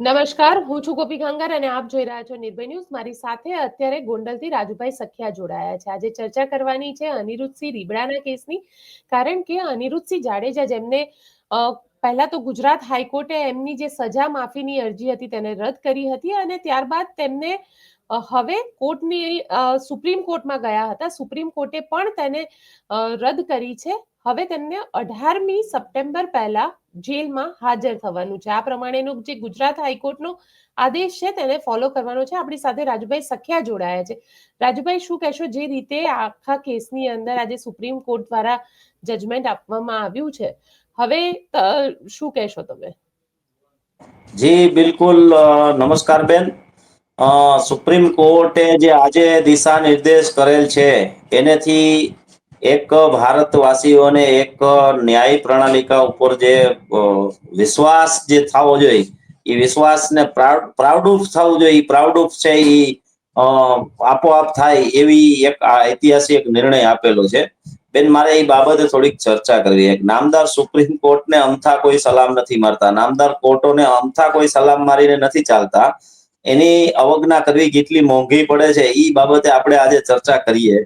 નમસ્કાર, હું છું ગોપી ગંગર અને આપ જોઈ રહ્યા છો નિર્ભય ન્યૂઝ. મારી સાથે અત્યારે ગોંડલથી રાજુભાઈ સખિયા જોડાયા છે. આજે ચર્ચા કરવાની છે અનિરુદ્ધસિંહ રીબડાના કેસની, કારણ કે અનિરુદ્ધસિંહ જાડેજા જેમને પહેલા તો ગુજરાત હાઈકોર્ટે એમની જે સજા માફીની અરજી હતી તેને રદ કરી હતી અને ત્યારબાદ તેમને હવે કોર્ટની સુપ્રીમ કોર્ટમાં ગયા હતા. સુપ્રીમ કોર્ટે પણ તેને રદ કરી છે. હવે તેમને અઢારમી સપ્ટેમ્બર પહેલા જેલમાં હાજર થવાનું છે. આ પ્રમાણેનો જે ગુજરાત હાઈકોર્ટનો આદેશ છે તેને ફોલો કરવાનો છે. આપણી સાથે રાજુભાઈ સખિયા જોડાયા છે. રાજુભાઈ, શું કહેશો? જે રીતે આખા કેસની અંદર આજે સુપ્રીમ કોર્ટ દ્વારા જજમેન્ટ આપવામાં આવ્યું છે. હવે શું કહેશો તમે? જી, બિલકુલ નમસ્કાર બેન. સુપ્રીમ કોર્ટે જે આજે દિશા નિર્દેશ કરેલ છે, એનેથી એક ભારતવાસીઓને એક ન્યાય પ્રણાલિકા ઉપર જે વિશ્વાસ જે થવો જોઈએ એ વિશ્વાસને પ્રાઉડ થવું જોઈએ પ્રાઉડ છે એ આપોઆપ થાય એવી એક ઐતિહાસિક નિર્ણય આપેલો છે. બેન, મારે એ બાબતે થોડીક ચર્ચા કરવી એક નામદાર સુપ્રીમ કોર્ટને અમથા કોઈ સલામ નથી મારતા. નામદાર કોર્ટોને અમથા કોઈ સલામ મારીને નથી ચાલતા. એની અવજ્ઞા કરવી કેટલી મોંઘી પડે છે એ બાબતે આપણે આજે ચર્ચા કરીએ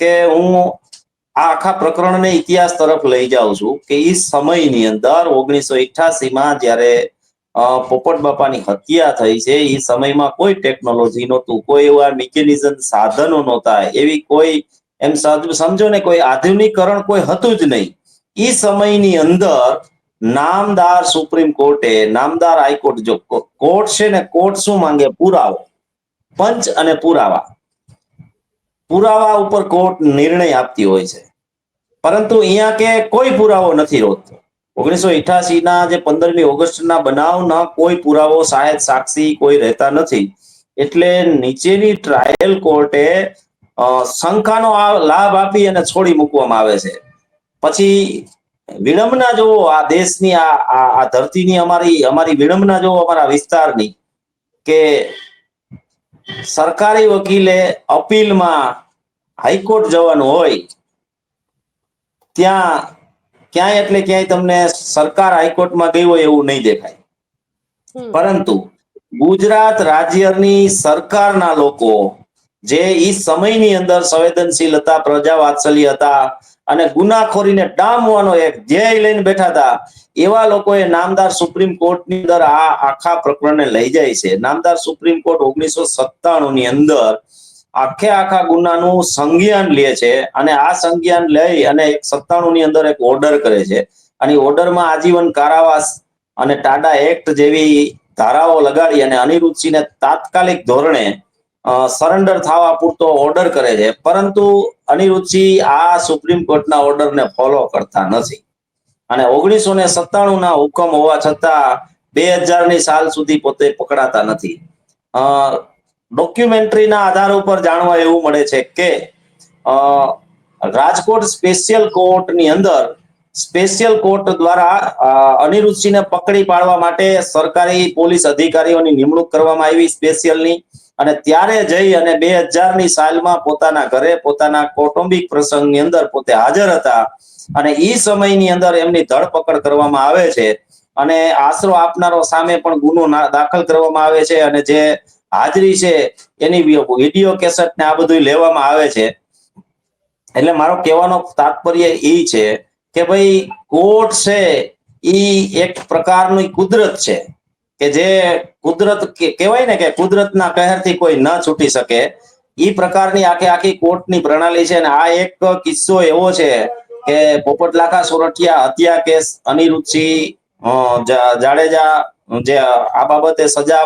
કે હું આ આખા પ્રકરણને ઇતિહાસ તરફ લઈ જાઉં છું કે એ સમયની અંદર ઓગણીસો માં જ્યારે પોપટ બાપાની હત્યા થઈ છે એ સમયમાં કોઈ ટેકનોલોજી નહોતું, કોઈ એવા મિકેનિઝમ સાધનો નહોતા, એવી કોઈ, એમ સમજો ને, કોઈ આધુનિકરણ કોઈ હતું જ નહીં. એ સમયની અંદર નામદાર સુપ્રીમ કોર્ટે, નામદાર હાઈકોર્ટ જો કોર્ટ છે ને, કોર્ટ શું માંગે? પુરાવો. પંચ અને પુરાવા. પુરાવા ઉપર કોર્ટ નિર્ણય આપતી હોય છે. પરંતુ અહીંયા કે કોઈ પુરાવો નથી રોતો ઓગણીસો અઠાસી ના જે પંદરમી ઓગસ્ટના બનાવના કોઈ પુરાવો સાહેબ સાક્ષી કોઈ રહેતા નથી. એટલે નીચેની ટ્રાયલ કોર્ટે શંકાનો લાભ આપી અને છોડી મૂકવામાં આવે છે. પછી વિડંબના જોવો, આ દેશની આ આ ધરતીની અમારી અમારી વિડંબના જોવો, અમારા વિસ્તારની કે સરકારી વકીલે અપીલમાં હાઈકોર્ટ જવાનું હોય ત્યાં ક્યાંય એટલે ક્યાંય તમને સરકાર હાઈકોર્ટમાં ગઈ હોય એવું નહીં દેખાય. પરંતુ ગુજરાત રાજ્યની સરકારના લોકો જે ઈ સમયની અંદર સંવેદનશીલ હતા પ્રજા વાત્સલ્ય હતા અને ગુનાખોરીને ડામવાનો એક ધ્યેય લઈને બેઠા હતા એવા લોકોએ નામદાર સુપ્રીમ કોર્ટની અંદર આ આખા પ્રકરણને લઈ જાય છે. નામદાર સુપ્રીમ કોર્ટ ઓગણીસો સત્તાણું ની અંદર આખે આખા ગુનાનું સંજ્ઞાન લે છે અને આ સંજ્ઞાન લઈ અને એક સત્તાણું ની અંદર એક ઓર્ડર કરે છે. અને ઓર્ડરમાં આજીવન કારાવાસ અને ટાડા એક્ટ જેવી ધારાઓ લગાડી અને અનિરુદ્ધસિંહને તાત્કાલિક ધોરણે સરેન્ડર થવા પૂરતો ઓર્ડર કરે છે. પરંતુ અનિરુદ્ધસિંહ આ સુપ્રીમ કોર્ટના ઓર્ડરને ફોલો કરતા નથી. અને ઓગણીસો ને સત્તાણું હુકમ હોવા છતાં બે હજારની સાલ સુધી પોતે પકડાતા નથી. ડોક્યુમેન્ટરીના આધાર ઉપર જાણવા એવું મળે છે કે રાજકોટ સ્પેશિયલ કોર્ટની અંદર સ્પેશિયલ કોર્ટ દ્વારા અનિરુદ્ધસિંહને પકડી પાડવા માટે સરકારી પોલીસ અધિકારીઓની નિમણૂક કરવામાં આવી સ્પેશિયલની અને ત્યારે જઈ અને બે હજારની સાલમાં પોતાના ઘરે, પોતાના કૌટુંબિક પ્રસંગની અંદર પોતે હાજર હતા અને એ સમયની અંદર એમની ધરપકડ કરવામાં આવે છે અને આશરો આપનારો સામે પણ ગુનો દાખલ કરવામાં આવે છે અને જે હાજરી છે, એની વીડિયો કેસેટ ને આ બધું લેવામાં આવે છે. એટલે મારો કહેવાનો તાત્પર્ય એ છે કે ભાઈ કોર્ટ છે એ એક પ્રકારની કુદરત છે. કે જે કુદરત કહેવાય ને કે કુદરતના કહેરથી કોઈ ન છૂટી શકે. એ પ્રકારની આખી આખી કોર્ટની પ્રણાલી છે અને આ એક કિસ્સો એવો છે કે પોપટલાખા, સોરઠિયા, હત્યા કેસ, અનિરુદ્ધસિંહ જાડેજા, જે આ બાબતે સજા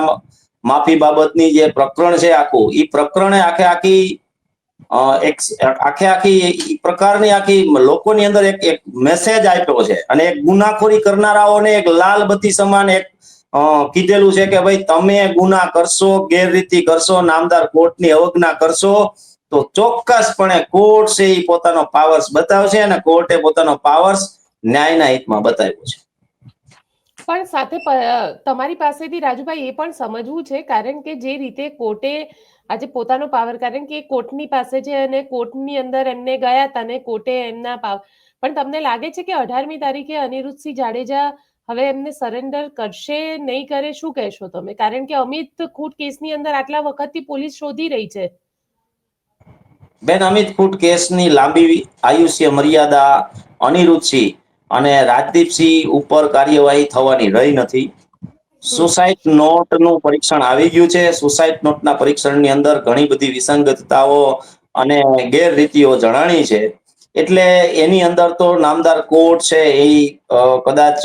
માફી બાબતની જે પ્રકરણ છે આખું એ પ્રકરણે આખે આખી એક આખે આખી પ્રકારની આખી લોકોની અંદર એક એક મેસેજ આપ્યો છે. અને એક ગુનાખોરી કરનારાઓને એક લાલ બત્તી સમાન એક કીધેલું છે કે ભાઈ તમે ગુના કરશો, ગેરરીતિ કરશો, નામદાર કોર્ટની અવજ્ઞા કરશો, તો ચોક્કસપણે કોર્ટ છે એ પોતાનો પાવર્સ બતાવશે અને કોર્ટે પોતાનો પાવર્સ ન્યાયના હિતમાં બતાવ્યો છે. પણ સાથે તમારી પાસેથી રાજુભાઈ એ પણ સમજવું છે, કારણ કે જે રીતે કોર્ટે આજે પોતાનો પાવર કારણ કે કોર્ટની પાસે છે અને કોર્ટની અંદર એમને ગયા હતા કોર્ટે એમના પાવર પણ તમને લાગે છે કે અઢારમી તારીખે અનિરુદ્ધસિંહ જાડેજા હવે એમને સરેન્ડર કરશે નહીં કરે? શું કહેશો તમે? કારણ કે અમિત ખૂટ કેસની અંદર આટલા વખતથી પોલીસ શોધી રહી છે. બેન, અમિત ખૂટ કેસની લાંબી આયુષ્ય મર્યાદા અનિરુદ્ધસિંહ અને રાજદીપસિંહ ઉપર કાર્યવાહી થવાની રહી નથી. સુસાઇડ નોટનું પરીક્ષણ આવી ગયું છે. સુસાઇડ નોટના પરીક્ષણની અંદર ઘણી બધી વિસંગતતાઓ અને ગેરરીતિઓ જણાણી છે. એટલે એની અંદર તો નામદાર કોર્ટ છે એ કદાચ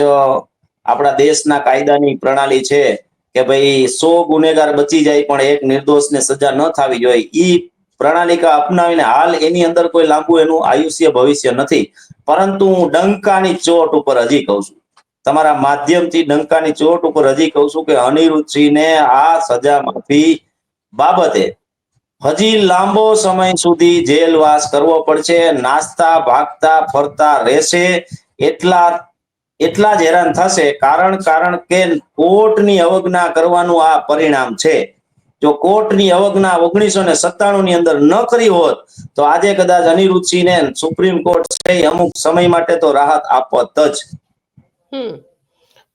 આપણા દેશના કાયદાની પ્રણાલી છે કે ભાઈ સો ગુનેગાર બચી જાય પણ એક નિર્દોષને સજા ન થવી જોઈએ. ઈ પ્રણાલિકા અપનાવીને હાલ એની અંદર કોઈ લાંબુ એનું આયુષ્ય ભવિષ્ય નથી. પરંતુ હું ડંકાની ચોટ ઉપર હજી કહું છું. તમારા માધ્યમથી ડંકાની ચોટ ઉપર હજી કહું છું કે અનિરુદ્ધસિંહને આ સજા બાબતે હજી લાંબો સમય સુધી જેલવાસ કરવો પડશે, નાસ્તા, ભાગતા, ફરતા રહેશે, એટલા એટલા જ હેરાન થશે. કારણ કારણ કે કોર્ટની અવજ્ઞા કરવાનું આ પરિણામ છે. જો કોર્ટની અવગણના ઓગણીસો ને સત્તાણું ની અંદર ન કરી હોત, તો આજે કદાચ અનિરુદ્ધસિંહને સુપ્રીમ કોર્ટ અમુક સમય માટે તો રાહત આપત જ.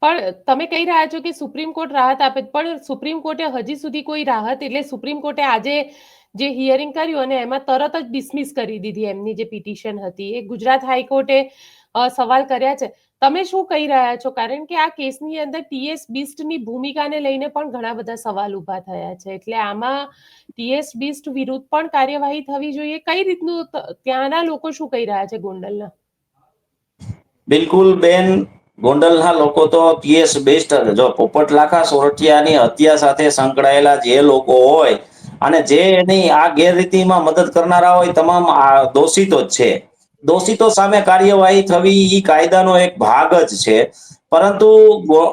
પણ તમે કહી રહ્યા છો કે સુપ્રીમ કોર્ટ રાહત આપે પણ સુપ્રીમ કોર્ટે હજી સુધી કોઈ રાહત, એટલે સુપ્રીમ કોર્ટે આજે જે હિયરિંગ કર્યું અને એમાં તરત જ ડિસમિસ કરી દીધી એમની જે પિટિશન હતી. એ ગુજરાત હાઈકોર્ટે સવાલ કર્યા છે. તમે શું કહી રહ્યા છો? કારણ કે આ કેસની અંદર ટીએસ બિસ્ટની ભૂમિકાને લઈને પણ ઘણા બધા સવાલ ઊભા થયા છે. એટલે આમાં ટીએસ બિસ્ટ વિરુદ્ધ પણ કાર્યવાહી થવી જોઈએ. કઈ રીતનું ત્યાંના લોકો શું કહી રહ્યા છે ગોંડલના? બિલકુલ બેન, ગોંડલના લોકો તો પીએસ બેસ્ટ જ. જો પોપટ લાખા સોરઠિયાની હત્યા સાથે સંકળાયેલા જે લોકો હોય અને જે એની આ ગેરરીતિમાં મદદ કરનારા હોય, તમામ દોષિતો જ છે. દોષિતો સામે કાર્યવાહી થવી એ કાયદાનો એક ભાગ જ છે. પરંતુ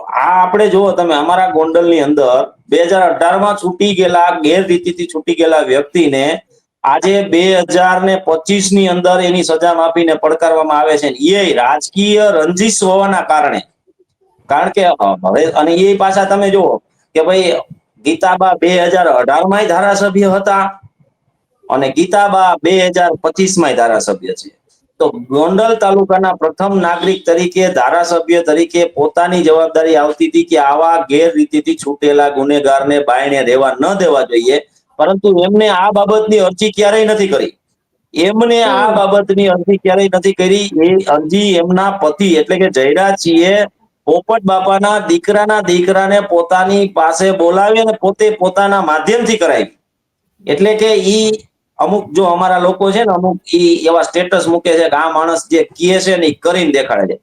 આ આપણે જુઓ તમે, અમારા ગોંડલની અંદર બે હજાર અઢારમાં છૂટી ગયેલા, ગેરરીતિથી છૂટી ગયેલા વ્યક્તિને આજે બે હજાર ને પચીસની અંદર એની સજા માફીને પડકારવામાં આવે છે. એ રાજકીય રંજીશ હોવાના કારણે. કારણ કે હવે, અને એ પાછા તમે જુઓ કે ભાઈ, ગીતાબા બે હજાર અઢારમાં ધારાસભ્ય હતા અને ગીતાબા બે હજાર પચીસમાં ધારાસભ્ય છે. તો ગોંડલ તાલુકાના પ્રથમ નાગરિક તરીકે ધારાસભ્ય તરીકે પોતાની જવાબદારી આવતી હતી કે આવા ગેરરીતિથી છૂટેલા ગુનેગારને બાયણે રહેવા ન દેવા જોઈએ. પરંતુ એમને આ બાબતની અરજી ક્યારેય નથી કરી. એમને આ બાબતની અરજી ક્યારેય નથી કરી. એ અરજી એમના પતિ એટલે કે જયરાજસિંહે પોપટ બાપાના દીકરાના દીકરાને પોતાની પાસે બોલાવી અને પોતે પોતાના માધ્યમથી કરાવી. એટલે કે ઈ અમુક જો અમારા લોકો છે ને અમુક ઈ એવા સ્ટેટસ મૂકે છે કે આ માણસ જે કીએ છે ને કરીને દેખાડે છે.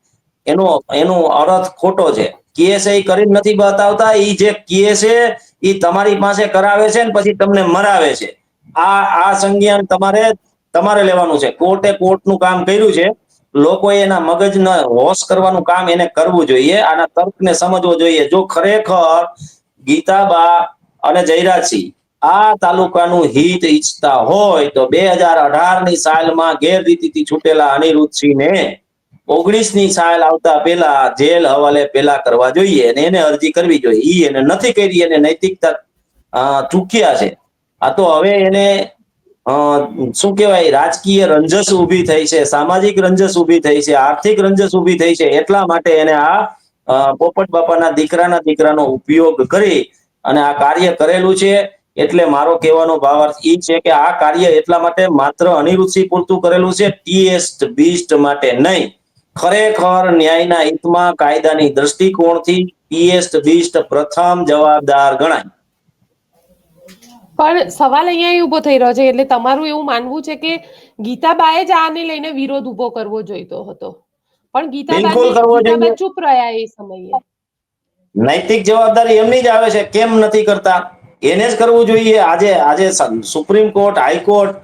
એનો એનો અર્થ ખોટો છે. કીએ છે એ કરીને નથી બતાવતા, ઈ જે કીએ છે ઈ તમારી પાસે કરાવે છે ને પછી તમને મરાવે છે. આ આ સંજ્ઞાન તમારે તમારે લેવાનું છે. કોર્ટે કોર્ટનું કામ કર્યું છે. લોકોએ એના મગજને હોશ કરવાનું કામ એને કરવું જોઈએ. આના તર્કને સમજવો જોઈએ. જો ખરેખર ગીતાબા અને જયરાજસિંહ આ તાલુકાનું હિત ઈચ્છતા હોય તો બે હજાર અઢારની સાલમાં ગેરરીતિથી છૂટેલા અનિરુદ્ધસિંહને ઓગણીસની સાલ આવતા પહેલા જેલ હવાલે પેલા કરવા જોઈએ અને એને અરજી કરવી જોઈએ. ઈ એને નથી કરી, એને નૈતિકતા ચૂક્યા છે. આ તો હવે એને શું કહેવાય, રાજકીય રંજસ ઊભી થઈ છે, સામાજિક રંજસ ઊભી થઈ છે, આર્થિક રંજસ ઊભી થઈ છે, એટલા માટે એને આ પોપટ બાપાના દીકરાના દીકરાનો ઉપયોગ કરી અને આ કાર્ય કરેલું છે. એટલે મારો કહેવાનો ભાવાર્થ એ છે કે આ કાર્ય એટલા માટે માત્ર અનિરુચિ પૂરતું કરેલું છે ટીએસ્ટ બીસ્ટ માટે નહીં. ખરેખર ન્યાયના હિતમાં કાયદાની દ્રષ્ટિકોણથી ટીએસ્ટ બીસ્ટ પ્રથમ જવાબદાર ગણાય. પણ સવાલ અહીંયા એ ઊભો થઈ રહ્યો છે એટલે તમારું એવું માનવું છે કે ગીતાબાએ જ આને લઈને વિરોધ ઊભો કરવો જોઈતો હતો. પણ. ગીતાબા ચૂપ રહ્યા એ સમયે. નૈતિક જવાબદારી એમની જ આવે છે કેમ નથી કરતા? એને જ કરવું જોઈએ. આજે આજે સુપ્રીમ કોર્ટ હાઈકોર્ટ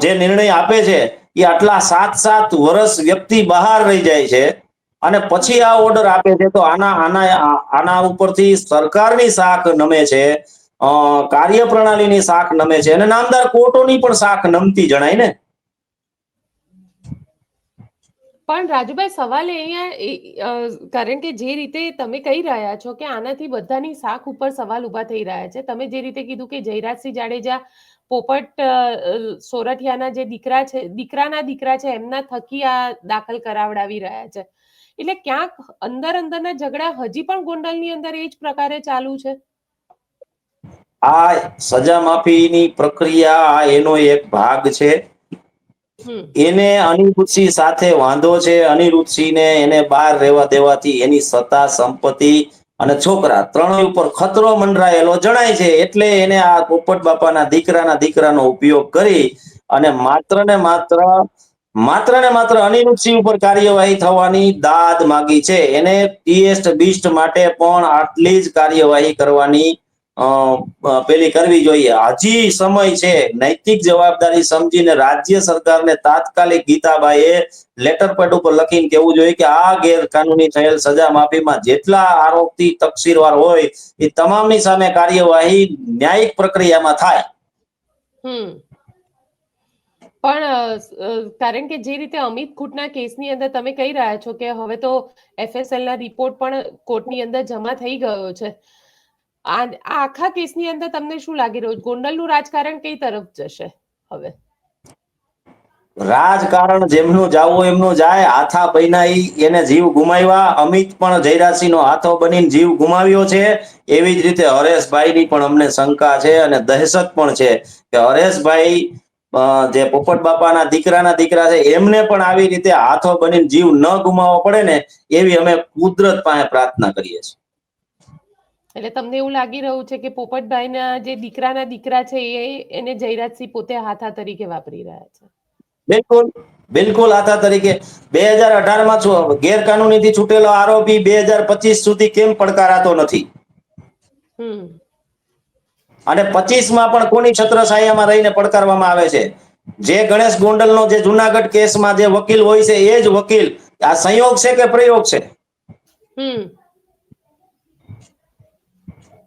જે નિર્ણય આપે છે એ આટલા સાત સાત વર્ષ વ્યક્તિ બહાર રહી જાય છે અને પછી આ ઓર્ડર આપે છે તો આના આના આના ઉપરથી સરકારની શાખ નમે છે અ, કાર્યપ્રણાલીની શાખ નમે છે અને નામદાર કોર્ટોની પણ શાખ નમતી જણાય ને. પણ રાજુભાઈ, સવાલ અહીંયા કારણ કે જે રીતે તમે કહી રહ્યા છો કે આનાથી બધાની શાખ ઉપર સવાલ ઊભા થઈ રહ્યા છે, તમે જે રીતે કીધું કે જયરાજસિંહ જાડેજા પોપટ સોરઠિયાના જે દીકરા છે, દીકરાના દીકરા છે, એમના થકી આ દાખલ કરાવડાવી રહ્યા છે. એટલે ક્યાંક અંદર અંદરના ઝઘડા હજી પણ ગોંડલની અંદર એ જ પ્રકારે ચાલુ છે? આ સજા માફીની પ્રક્રિયા એનો એક ભાગ છે. એને અનિરુદ્ધસિંહ સાથે વાંધો છે. અનિરુદ્ધસિંહને એને બહાર રહેવા દેવાથી એની સત્તા, સંપત્તિ અને છોકરા ત્રણેય ઉપર ખતરો મંડરાયેલો જણાય છે. એટલે એને આ પોપટ બાપાના દીકરાના દીકરાનો ઉપયોગ કરી અને માત્ર ને માત્ર માત્ર ને માત્ર અનિરુદ્ધસિંહ ઉપર કાર્યવાહી થવાની દાદ માગી છે. એને બીસ્ટ માટે પણ આટલી જ કાર્યવાહી કરવાની પેલી કરવી જોઈએ. હજી સમય છે. નૈતિક જવાબદારી સમજીને રાજ્ય સરકારને તાત્કાલિક ગીતાબાઈએ લેટર ઉપર લખીને કેવું જોઈએ કે આ ગેરકાનૂની થયેલ સજા માફીમાં જેટલા આરોપી, તકસીરવાર હોય, એ તમામની સામે કાર્યવાહી ન્યાયિક પ્રક્રિયામાં થાય. પણ કારણ કે જે રીતે અમિત ખૂટના કેસની અંદર તમે કહી રહ્યા છો કે હવે તો એફએસએલ ના રિપોર્ટ પણ કોર્ટની અંદર જમા થઈ ગયો છે. આ આખા કેસની અંદર તમને શું લાગી રહ્યું? ગોંડલનું રાજકારણ કઈ તરફ જશે હવે? રાજકારણ જેમનું જાવું એમનું જાય. હાથા બન્યા એને જીવ ગુમાવ્યા. અમિત પણ જયરાશી નો હાથો બનીને જીવ ગુમાવ્યો છે. એવી જ રીતે હરેશભાઈની પણ અમને શંકા છે અને દહેશત પણ છે કે હરેશભાઈ જે પોપટ બાપાના દીકરાના દીકરા છે, એમને પણ આવી રીતે હાથો બનીને જીવ ન ગુમાવવો પડે ને એવી અમે કુદરત પાસે પ્રાર્થના કરીએ છીએ. એટલે તમને એવું લાગી રહ્યું છે કે પોપટભાઈના જે દીકરાના દીકરા છે એ એને જયરાજસિંહ પોતે હાથા તરીકે વાપરી રહ્યા છે? બિલકુલ બિલકુલ હાથા તરીકે. બે હજાર અઢારમાં ગેરકાનૂનીથી છૂટેલો આરોપી બે હજાર પચીસ સુધી કેમ પડકારાતો નથી? હમ. અને પચીસમાં પણ કોની છત્રછાયામાં રહીને પડકારવામાં આવે છે? જે ગણેશ ગોંડલનો જે જુનાગઢ કેસમાં જે વકીલ હોય છે એ જ વકીલ. આ સંયોગ છે કે પ્રયોગ છે? હમ.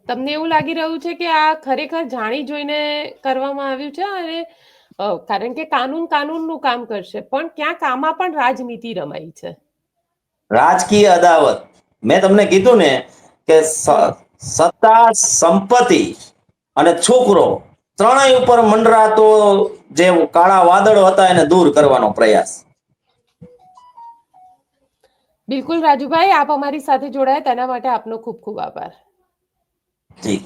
તમને એવું લાગી રહ્યું છે કે આ ખરેખર જાણી જોઈને કરવામાં આવ્યું છે અને કારણ કે કાનૂન કાનૂનનું કામ કરશે પણ ક્યાંક આમાં પણ રાજનીતિ રમાઈ છે. રાજકીય અદાવત. મેં તમને કીધું ને કે સત્તા સંપત્તિ અને છોકરો ત્રણેય ઉપર મંડરાતો જે કાળા વાદળો હતા એને દૂર કરવાનો પ્રયાસ. બિલકુલ રાજુભાઈ આપ અમારી સાથે જોડાયા તેના માટે આપનો ખૂબ ખૂબ આભાર. 对。